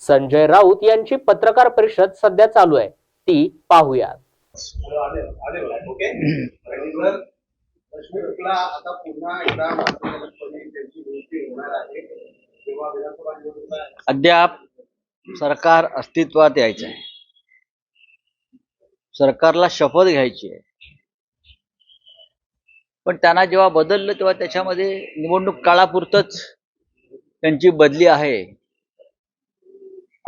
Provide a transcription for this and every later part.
संजय राऊत यांची पत्रकार परिषद सध्या चालू आहे. ती आता पुन्हा एकदा निवडणुका अद्याप सरकार अस्तित्वात यायचं आहे. सरकारला शपथ घ्यायची आहे. पण त्यांना जेव्हा बदललं तेव्हा त्याच्यामध्ये निवडणूक काळापुरतच त्यांची बदली आहे.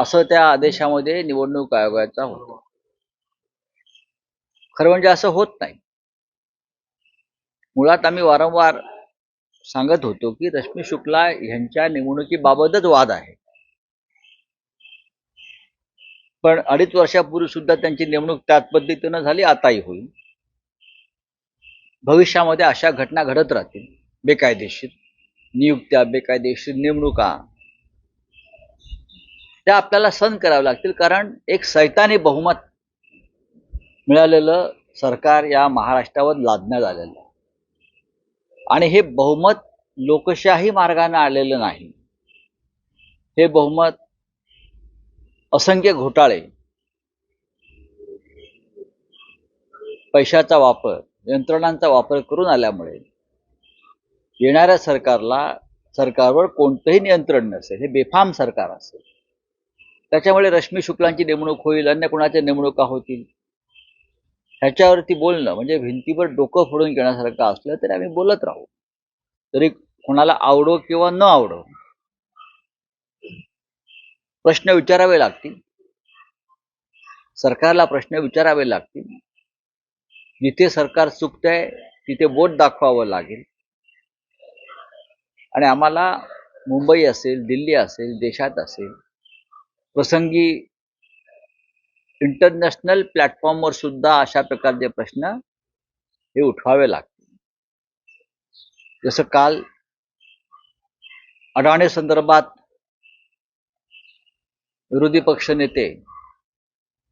असं त्या आदेशामध्ये निवडणूक आयोगाचा होतं. खरं म्हणजे असं होत नाही. मुळात आम्ही वारंवार सांगत होतो की रश्मी शुक्ला यांच्या निवडणुकीबाबतच वाद आहे. पण अडीच वर्षापूर्वी सुद्धा त्यांची नेमणूक त्याच पद्धतीनं झाली आताही होईल. भविष्यामध्ये अशा घटना घडत राहतील. बेकायदेशीर नियुक्त्या बेकायदेशीर नेमणुका त्या आपल्याला सहन कराव्या लागतील. कारण एक सैतानी बहुमत मिळालेलं सरकार या महाराष्ट्रावर लादण्यात आलेलं आहे. आणि हे बहुमत लोकशाही मार्गाने आलेलं नाही. हे बहुमत असंख्य घोटाळे पैशाचा वापर यंत्रणांचा वापर करून आल्यामुळे येणाऱ्या सरकारला सरकारवर कोणतंही नियंत्रण नसेल हे बेफाम सरकार असेल. त्याच्यामुळे रश्मी शुक्लांची नेमणूक होईल अन्य कोणाच्या नेमणुका होतील? ह्याच्यावरती बोलणं म्हणजे भिंतीवर डोकं फोडून घेण्यासारखं असलं तरी आम्ही बोलत राहू. तरी कोणाला आवडो किंवा न आवडो प्रश्न विचारावे लागतील. सरकारला प्रश्न विचारावे लागतील. जिथे सरकार चुकतंय तिथे बोट दाखवावं लागेल. आणि आम्हाला मुंबई असेल दिल्ली असेल देशात असेल प्रसंगी इंटरनॅशनल प्लॅटफॉर्मवर सुद्धा अशा प्रकारचे प्रश्न हे उठवावे लागतील. जसं काल अडाणी संदर्भात विरोधी पक्षनेते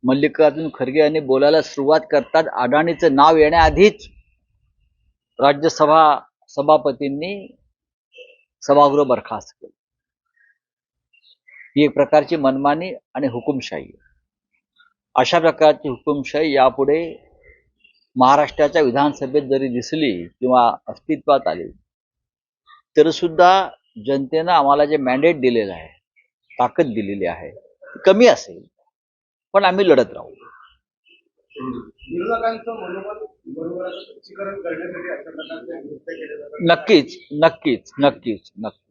मल्लिकार्जुन खरगे यांनी बोलायला सुरुवात करतात. अडाणीचं नाव येण्याआधीच राज्यसभा सभापतींनी सभागृह बरखास्त केलं. ही एक प्रकारची मनमानी आणि हुकुमशाही. अशा प्रकारची हुकुमशाही यापुढे महाराष्ट्राच्या विधानसभेत जरी दिसली किंवा अस्तित्वात आली तरी सुद्धा जनतेनं आम्हाला जे मॅन्डेट दिलेलं आहे ताकद दिलेली आहे ती कमी असेल. पण आम्ही लढत राहू. नक्कीच नक्कीच नक्कीच नक्कीच.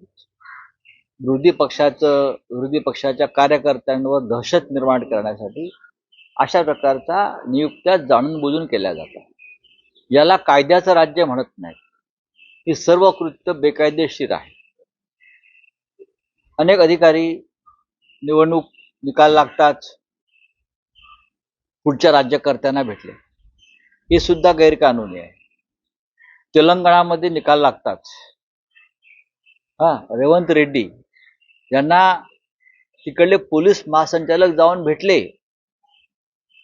विरोधी पक्षाचं विरोधी पक्षाच्या कार्यकर्त्यांवर दहशत निर्माण करण्यासाठी अशा प्रकारचा नियुक्त्या जाणून बुजून केल्या जातात. याला कायद्याचं राज्य म्हणत नाही ही सर्व कृत्य बेकायदेशीर आहे. अनेक अधिकारी निवडणूक निकाल लागताच पुढच्या राज्यकर्त्यांना भेटले. हे सुद्धा गैरकानूनी आहे. तेलंगणामध्ये निकाल लागताच. हा रेवंत रेड्डी यांना तिकडले पोलीस महासंचालक जाऊन भेटले.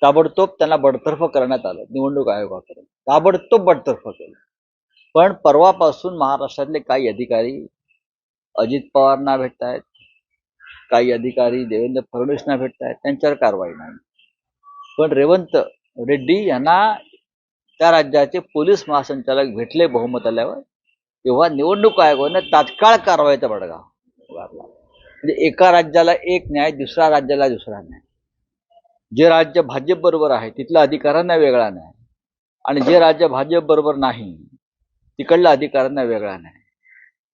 ताबडतोब त्यांना बडतर्फ करण्यात आलं. निवडणूक आयोगाकडून ताबडतोब बडतर्फ केलं. पण परवापासून महाराष्ट्रातले काही अधिकारी अजित पवारना भेटत आहेत काही अधिकारी देवेंद्र फडणवीसना भेटत आहेत त्यांच्यावर कारवाई नाही. पण रेवंत रेड्डी यांना त्या राज्याचे पोलीस महासंचालक भेटले बहुमत आल्यावर तेव्हा निवडणूक आयोगानं तात्काळ कारवाईचा बडगा उगारला म्हणजे एका राज्याला एक न्याय दुसऱ्या राज्याला दुसरा न्याय. जे राज्य भाजप बरोबर आहे तिथल्या अधिकाऱ्यांना वेगळा न्याय. आणि जे राज्य भाजप बरोबर नाही तिकडल्या अधिकाऱ्यांना वेगळा न्याय.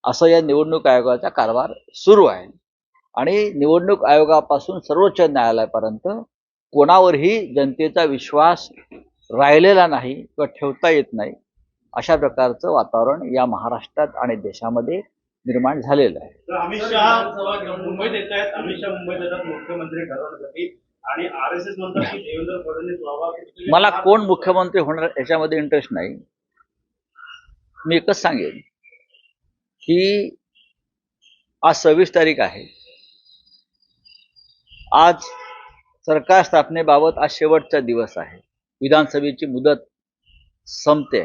असं या निवडणूक आयोगाचा कारभार सुरू आहे. आणि निवडणूक आयोगापासून सर्वोच्च न्यायालयापर्यंत कोणावरही जनतेचा विश्वास राहिलेला नाही किंवा ठेवता येत नाही अशा प्रकारचं वातावरण या महाराष्ट्रात आणि देशामध्ये निर्माण झालेलं आहे. अमित शहा मुंबईत येत आहेत. अमित शहा मुंबईत येतात. मुख्यमंत्री ठरवण्यासाठी आणि आर एस एस म्हणतात की देवेंद्र फडणवीस व्हावा. मला कोण मुख्यमंत्री होणार याच्यामध्ये इंटरेस्ट नाही. मी एकच सांगेन की आज सव्वीस तारीख आहे. आज सरकार स्थापनेबाबत आज शेवटचा दिवस आहे. विधानसभेची मुदत संपते.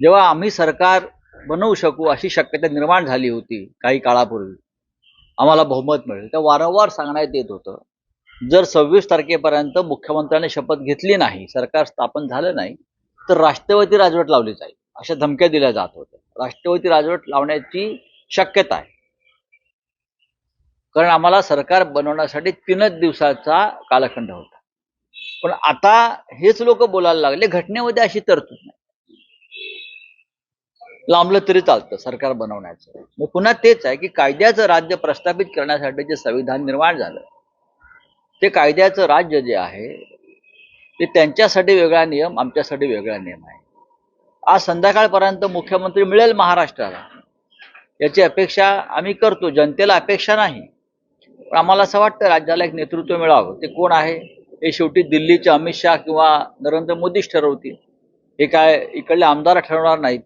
जेव्हा आम्ही सरकार बनवू शकू अशी शक्यता निर्माण झाली होती काही काळापूर्वी. आम्हाला बहुमत मिळेल. तर वारंवार सांगण्यात येत होतं जर सव्वीस तारखेपर्यंत मुख्यमंत्र्यांनी शपथ घेतली नाही सरकार स्थापन झालं नाही तर राष्ट्रपती राजवट लावली जाईल अशा धमक्या दिल्या जात होत्या. राष्ट्रपती राजवट लावण्याची शक्यता आहे. कारण आम्हाला सरकार बनवण्यासाठी तीनच दिवसाचा कालखंड होता. पण आता हेच लोक बोलायला लागले घटनेमध्ये अशी तरतूद नाही. लांबलं तरी चालतं सरकार बनवण्याचं. मग पुन्हा तेच आहे की कायद्याचं राज्य प्रस्थापित करण्यासाठी जे संविधान निर्माण झालं ते कायद्याचं राज्य जे आहे ते त्यांच्यासाठी वेगळा नियम आमच्यासाठी वेगळा नियम आहे. आज संध्याकाळपर्यंत मुख्यमंत्री मिळेल महाराष्ट्राला याची अपेक्षा आम्ही करतो. जनतेला अपेक्षा नाही. पण आम्हाला असं वाटतं राज्याला एक नेतृत्व मिळावं. ते कोण आहे? हे शेवटी दिल्लीचे अमित शहा किंवा नरेंद्र मोदीच ठरवतील. हे काय इकडले आमदार ठरवणार नाहीत.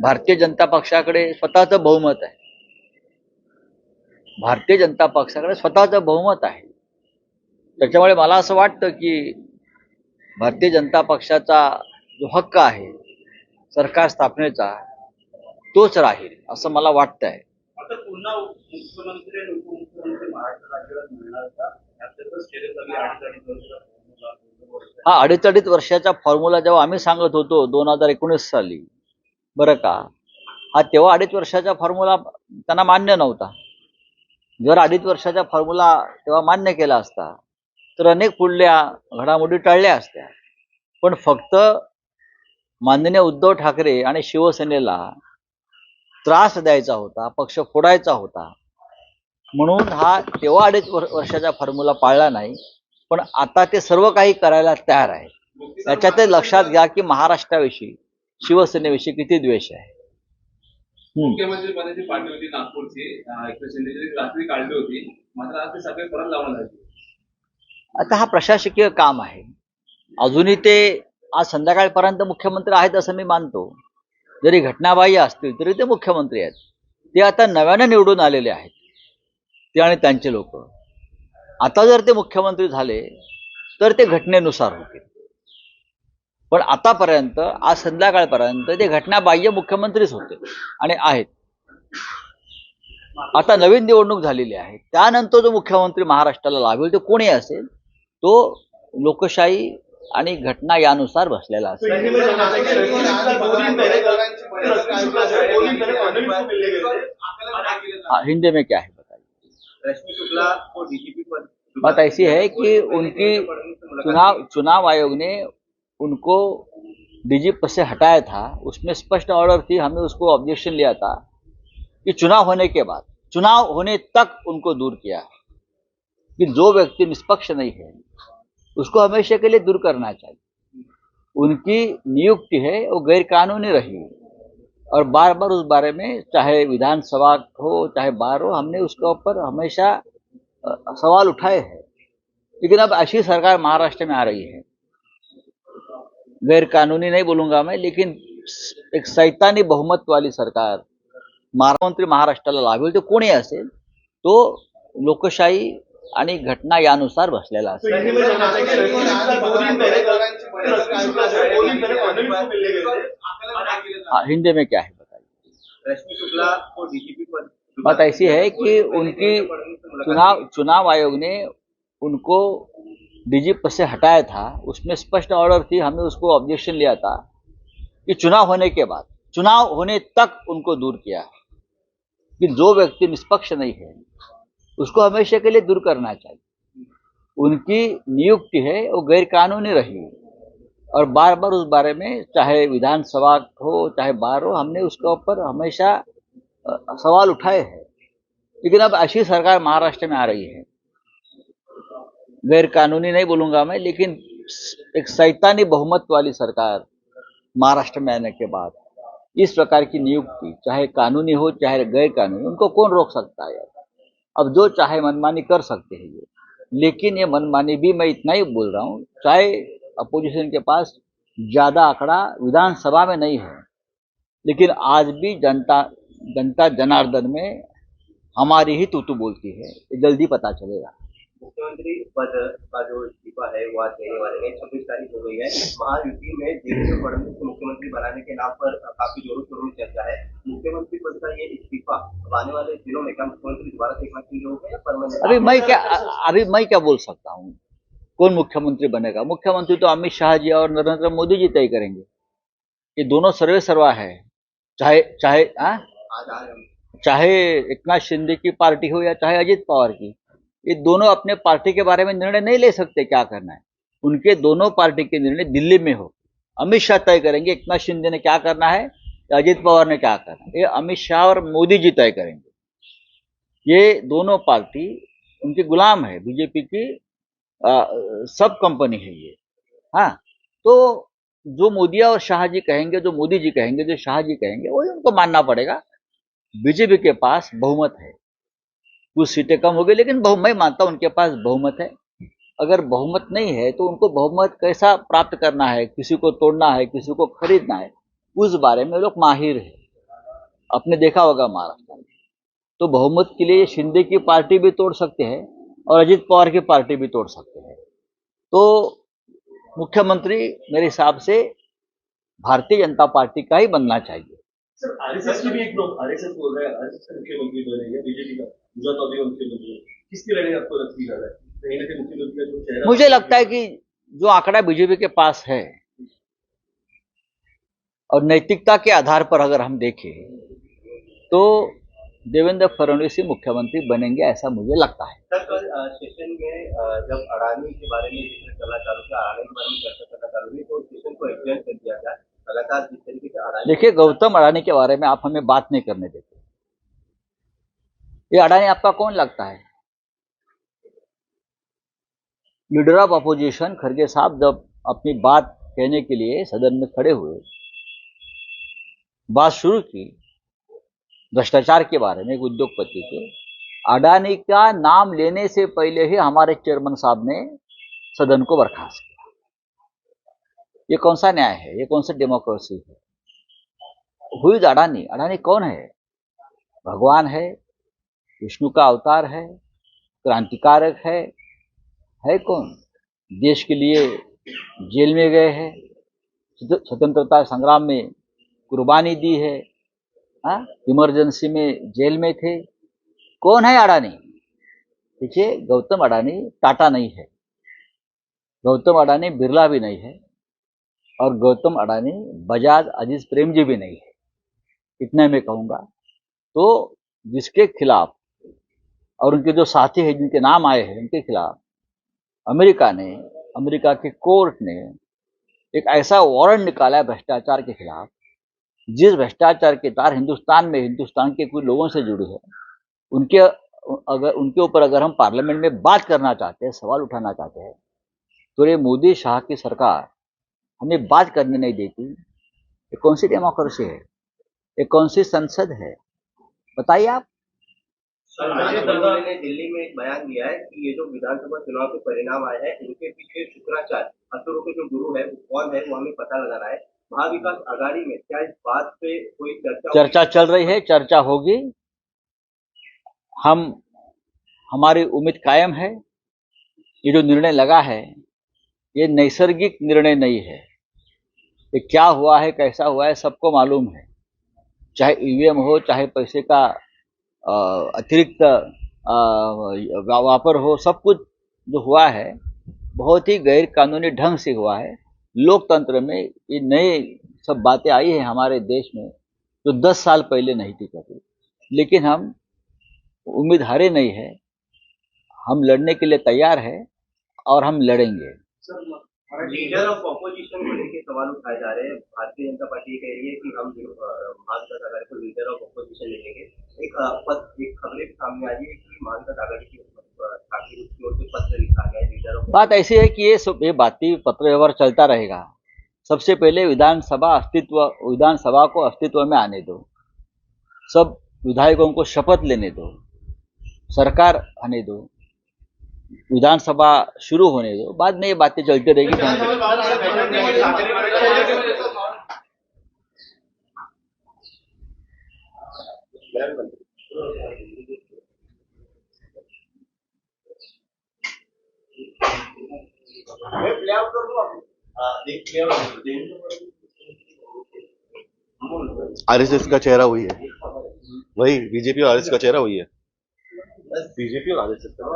भारतीय जनता पक्षाकडे स्वतःचं बहुमत आहे. भारतीय जनता पक्षाकडे स्वतःचं बहुमत आहे. त्याच्यामुळे मला असं वाटतं की भारतीय जनता पक्षाचा जो हक्क आहे सरकार स्थापनेचा तोच राहील असं मला वाटतंय. हा अडीच अडीच वर्षाचा फॉर्म्युला जेव्हा आम्ही सांगत होतो दोन हजार एकोणीस साली बरं का? हा तेव्हा अडीच वर्षाचा फॉर्म्युला त्यांना मान्य नव्हता. जर अडीच वर्षाचा फॉर्म्युला तेव्हा मान्य केला असता तर अनेक पुढल्या घडामोडी टळल्या असत्या. पण फक्त माननीय उद्धव ठाकरे आणि शिवसेनेला त्रास द्यायचा होता पक्ष फोडायचा होता. म्हणून हा तेव्हा अडीच वर्षाचा फॉर्म्युला पाळला नाही पण आता ते सर्व काही करायला तयार आहे याच्यात लक्षात घ्या की महाराष्ट्राविषयी शिवसेनेविषयी किती द्वेष आहे. मुख्यमंत्री पदाची पार्टी होती नागपूरची. अं, एकनाथ शिंदेची रात्री काढली होती. मात्र आज ते सगळे परत आले आता हा प्रशासकीय काम आहे. अजूनही ते आज संध्याकाळपर्यंत मुख्यमंत्री आहेत असं मी मानतो. जरी घटनाबाह्य असतील तरी ते मुख्यमंत्री आहेत. ते आता नव्यानं निवडून आलेले आहेत. ते आणि त्यांचे लोक. आता जर ते मुख्यमंत्री झाले तर ते घटनेनुसार होतील. पण आतापर्यंत आज संध्याकाळपर्यंत ते घटनाबाह्य मुख्यमंत्रीच होते आणि आहेत. आता नवीन निवडणूक झालेली आहे. त्यानंतर जो मुख्यमंत्री महाराष्ट्राला लाभेल तो कोणी असेल? तो लोकशाही आणि घटना यानुसार बसलेला असेल. हिंदी में क्या है बताइए? बात ऐसी है कि उनकी चुनाव चुनाव आयोग ने उनको डीजीपी से हटाया था, उसमें स्पष्ट ऑर्डर थी, हमने उसको ऑब्जेक्शन लिया था कि चुनाव होने के बाद, चुनाव होने तक उनको दूर किया कि जो व्यक्ति निष्पक्ष नहीं है, उसको हमेशा के लिए दूर करना चाहिए। उनकी नियुक्ति है, वो गैर कानूनी रही और बार बार उस बारे में, चाहे विधानसभा हो, चाहे बार हो, हमने उसके ऊपर हमेशा सवाल उठाए हैं। लेकिन अब ऐसी सरकार महाराष्ट्र में आ रही है। गैर कानूनी नहीं बोलूंगा मैं लेकिन एक सैतानी बहुमत वाली सरकार महाराष्ट्र महाराष्ट्राला लाभेल तो कोणी असेल तो लोकशाही आणि घटना यानुसार बसलेला असेल. हाँ, हिंदी में क्या है बताइए? रश्मि शुक्ला को डीजीपी पद बात ऐसी है कि उनकी चुनाव चुनाव आयोग ने उनको डीजीपी से हटाया था, उसमें स्पष्ट ऑर्डर थी, हमने उसको ऑब्जेक्शन लिया था कि चुनाव होने के बाद, चुनाव होने तक उनको दूर किया कि जो व्यक्ति निष्पक्ष नहीं है, उसको हमेशा के लिए दूर करना चाहिए। उनकी नियुक्ति है, वो गैरकानूनी रही और बार बार उस बारे में, चाहे विधानसभा हो, चाहे बार हो, हमने उसके ऊपर हमेशा सवाल उठाए हैं। लेकिन अब ऐसी सरकार महाराष्ट्र में आ रही है। गैर कानूनी नहीं बोलूँगा मैं, लेकिन एक सैतानी बहुमत वाली सरकार महाराष्ट्र में आने के बाद, इस प्रकार की नियुक्ति, चाहे कानूनी हो, चाहे गैर कानूनी उनको कौन रोक सकता है अब जो चाहे मनमानी कर सकते हैं ये, लेकिन ये मनमानी भी मैं इतना ही बोल रहा हूँ, चाहे अपोजिशन के पास ज़्यादा आंकड़ा विधानसभा में नहीं है, लेकिन आज भी जनता जनता जनार्दन में हमारी ही तूतू बोलती है, ये जल्दी पता चलेगा। मुख्यमंत्री पद का जो इस्तीफा है वो आज देने वाले हैं। छब्बीस तारीख हो गई है। महायुति में देवेंद्र फडणवीस को मुख्यमंत्री बनाने के नाम पर काफ़ी जोरों शोरों में चर्चा है। मुख्यमंत्री पद का ये इस्तीफा अब आने वाले दिनों में क्या मुख्यमंत्री दोबारा से एक बार चुने या परमानेंट अभी मैं क्या अभी मैं क्या बोल सकता हूँ? कौन मुख्यमंत्री बनेगा? मुख्यमंत्री तो अमित शाह जी और नरेंद्र मोदी जी तय करेंगे। ये दोनों सर्वे सर्वा है। चाहे चाहे? आज आ चाहे एकनाथ शिंदे की पार्टी हो या चाहे अजित पवार की। ये दोनों अपने पार्टी के बारे में निर्णय नहीं ले सकते क्या करना है? उनके दोनों पार्टी के निर्णय दिल्ली में हो। अमित शाह तय करेंगे एकनाथ शिंदे ने क्या करना है अजित पवार ने क्या करना है। ये अमित शाह और मोदी जी तय करेंगे। ये दोनों पार्टी उनके गुलाम है बीजेपी की आ, सब कंपनी है ये। हाँ तो जो मोदी और शाह जी कहेंगे जो मोदी जी कहेंगे जो शाह जी कहेंगे वही उनको मानना पड़ेगा। बीजेपी के पास बहुमत है। कुछ सीटें कम हो गई, लेकिन बहु, मैं मानता हूँ उनके पास बहुमत है। अगर बहुमत नहीं है तो उनको बहुमत कैसा प्राप्त करना है? किसी को तोड़ना है, किसी को खरीदना है? उस बारे में लोग माहिर है। आपने देखा होगा महाराष्ट्र में। तो बहुमत के लिए शिंदे की पार्टी भी तोड़ सकते हैं और अजित पवार की पार्टी भी तोड़ सकते हैं। तो मुख्यमंत्री मेरे हिसाब से भारतीय जनता पार्टी का ही बनना चाहिए। सर आरएसएस की भी एक लोग आरएसएस बोल रहे हैं आरएसएस मुख्यमंत्री बनेंगे बीजेपी का? है मुझे लगता है कि जो आंकड़ा बीजेपी के पास है और नैतिकता के आधार पर अगर हम देखें तो देवेंद्र फडणवीस ही मुख्यमंत्री बनेंगे ऐसा मुझे लगता है। सर कल सेशन में जब अडानी के बारे में ज़िक्र करना चालू किया अडानी के बारे में चर्चा करना चालू हुई तो सेशन को एक्सटेंड कर दिया गया। लगातार जिस तरीके से अडानी देखिए गौतम अडानी के बारे में आप हमें बात नहीं करने देते। ये अडानी आपका कौन लगता है? लीडर ऑफ़ अपोजिशन खड़गे साहब, जब अपनी बात कहने के लिए सदन में खड़े हुए, बात शुरू की भ्रष्टाचार के बारे में, एक उद्योगपति के, अडानी का नाम लेने से पहले ही हमारे चेयरमैन साहब ने सदन को बर्खास्त किया। ये कौन सा न्याय है? ये कौन सा डेमोक्रेसी है? हुई अडानी? अडानी कौन है? भगवान है विष्णु का अवतार है, क्रांतिकारक है। है कौन? देश के लिए जेल में गए हैं। स्वतंत्रता संग्राम में कुर्बानी दी है। इमरजेंसी में जेल में थे। कौन है अडानी? देखिए, गौतम अडानी टाटा नहीं है। गौतम अडानी बिरला भी नहीं है और गौतम अडानी बजाज अज़ीज़ प्रेम जी भी नहीं है। इतना मैं कहूँगा। तो जिसके खिलाफ और उनके जो साथी हैं, जिनके नाम आए हैं, उनके खिलाफ अमेरिका ने, अमेरिका के कोर्ट ने एक ऐसा वारंट निकाला है भ्रष्टाचार के खिलाफ, जिस भ्रष्टाचार के तार हिंदुस्तान में, हिंदुस्तान के कुछ लोगों से जुड़ी है। उनके, अगर, उनके ऊपर अगर हम पार्लियामेंट में बात करना चाहते हैं, सवाल उठाना चाहते हैं तो ये मोदी शाह की सरकार हमें बात करने नहीं देती। ये कौन सी डेमोक्रेसी है? ये कौन सी संसद है? बताइए आप। सर राजीव गांधी ने दिल्ली में एक बयान दिया है कि ये जो विधानसभा चुनाव के परिणाम आए हैं इनके पीछे शुक्राचार्य असुरों के जो गुरु है वो कौन है वो हमें पता लगाना है। महाविकास आघाड़ी में क्या इस बात पे कोई चर्चा चर्चा चल रही है चर्चा होगी। हम हमारी उम्मीद कायम है ये जो निर्णय लगा है ये नैसर्गिक निर्णय नहीं है। ये क्या हुआ है कैसा हुआ है सबको मालूम है। चाहे ईवीएम हो चाहे पैसे का अतिरिक्त वापर हो सब कुछ जो हुआ है बहुत ही गैर कानूनी ढंग से हुआ है। लोकतंत्र में ये नए सब बातें आई हैं हमारे देश में जो तो दस साल पहले नहीं थी कभी। लेकिन हम उम्मीद हारे नहीं है। हम लड़ने के लिए तैयार है और हम लड़ेंगे। लीडर ऑफ़ ऑपोजिशन को लेकर सवाल उठाए जा रहे हैं। भारतीय जनता पार्टी कह रही है कि हम अ, को लीडर ऑफ़ ऑपोजिशन ले लेंगे एक पद एक खबरें सामने आ रही है कि महाविकास आघाड़ी की पत्र लिखा गया बात ऐसी है कि ये सब ये बाती पत्र व्यवहार चलता रहेगा। सबसे पहले विधानसभा अस्तित्व विधानसभा को अस्तित्व में आने दो। सब विधायकों को शपथ लेने दो। सरकार आने दो। विधानसभा शुरू होने दो। बाद में ये बातें चलती रहेगी। आर एस एस आरएसएस का चेहरा हुई है वही बीजेपी और आरएसएस का चेहरा हुई है बीजेपी और आरएसएस का